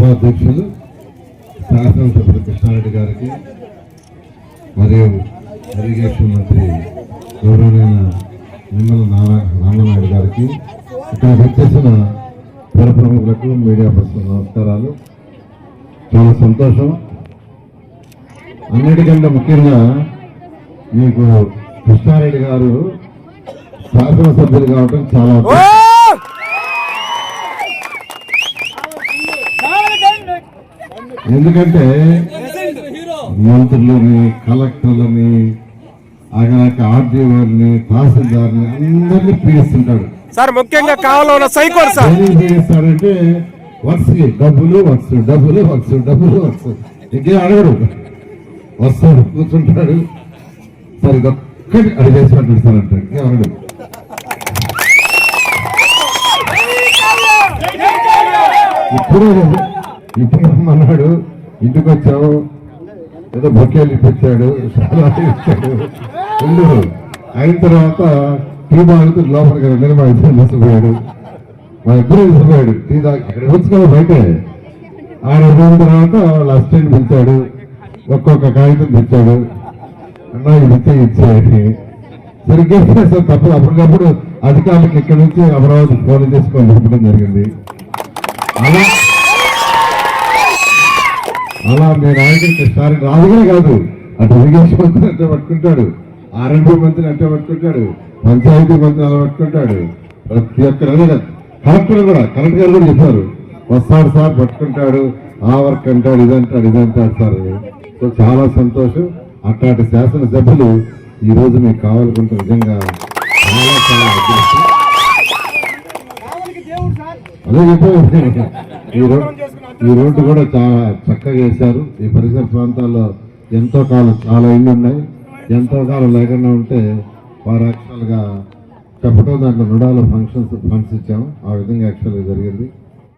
సభాధ్యక్షులు శాసనసభ్యులు కృష్ణారెడ్డి గారికి మరియు ఇరిగేషన్ మంత్రి గౌరవనీయ నిమ్మల నారా- రామనాయుడు గారికి ఇక్కడ వచ్చేసిన పురప్రముఖులకు మీడియా పర్సన్ నమస్కారాలు. చాలా సంతోషం. అన్నిటికంటే ముఖ్యంగా మీకు కృష్ణారెడ్డి గారు శాసనసభ్యులు కావటం చాలా ఎందుకంటే మంత్రులని కలెక్టర్లని అక్కడ ఆర్డీఓని తహసీల్దార్ని అందరినీ పీడిస్తుంటాడు సార్ ముఖ్యంగా కావాలో ఉన్న సైకోర్ సార్ ఏం పీడిస్తాడంటే వర్క్స్ డబ్బులు వర్క్స్ డబ్బులు వర్క్స్ డబ్బులు వర్క్స్ ఇంకేం అడగడు వస్తాడు కూర్చుంటాడు సరే ఇదొక్కటి అడిగేసినట్టు సార్ అంటాడు ఇంకేం అడగడు ఇప్పుడు ఇప్పుడు అన్నాడు ఇంటికి వచ్చాము ఏదో బొకేలు ఇప్పించాడు. ఇచ్చాడు. ఉండు అయిన తర్వాత టీ బాగుతూ లోపలికి వెళ్ళి మా ఇద్దరు నిలిచిపోయాడు మా ఇద్దరు నిలిచిపోయాడు టీ దాకా ఇక్కడ వచ్చుకోవాలి బయటే. ఆయన వెళ్ళిన తర్వాత వాళ్ళ అసిస్టెంట్ పిలిచాడు. ఒక్కొక్క కాగితం తెచ్చాడు. అన్నా ఇది ఇచ్చే ఇచ్చేయండి. సరిగ్గా సార్ తప్పదు అప్పటికప్పుడు అధికారులకు ఇక్కడ నుంచి అమరావతి ఫోన్ చేసుకొని చెప్పడం జరిగింది. అలా అలా మీ నాయకుడు కృష్ణారి రాజుగానే కాదు అటు ఇరిగేషన్ మంత్రి అంటే పట్టుకుంటాడు ఆర్ఎండ్బి మంత్రి అంటే పట్టుకుంటాడు పంచాయతీ మంత్రి అలా పట్టుకుంటాడు ప్రతి ఒక్కరు. కలెక్టర్ కూడా కలెక్టర్ గారు కూడా చెప్పారు వస్తాడు సార్ పట్టుకుంటాడు ఆ వర్క్ అంటాడు ఇదంటాడు ఇదంటాడు సార్. సో చాలా సంతోషం అట్లాంటి శాసనసభ్యులు ఈ రోజు మీకు కావాలనుకుంటే నిజంగా చాలా చాలా అదృష్టం అదే చెప్పాను ఈ రోడ్డు కూడా చాలా చక్కగా వేశారు. ఈ పరిసర ప్రాంతాల్లో ఎంతో కాలం చాలా ఇళ్ళు ఉన్నాయి. ఎంతో కాలం లేకుండా ఉంటే వారు యాక్చువల్గా చెప్పడం దాంట్లో రుణాలు ఫంక్షన్స్ ఫండ్స్ ఇచ్చాము. ఆ విధంగా యాక్చువల్గా జరిగింది.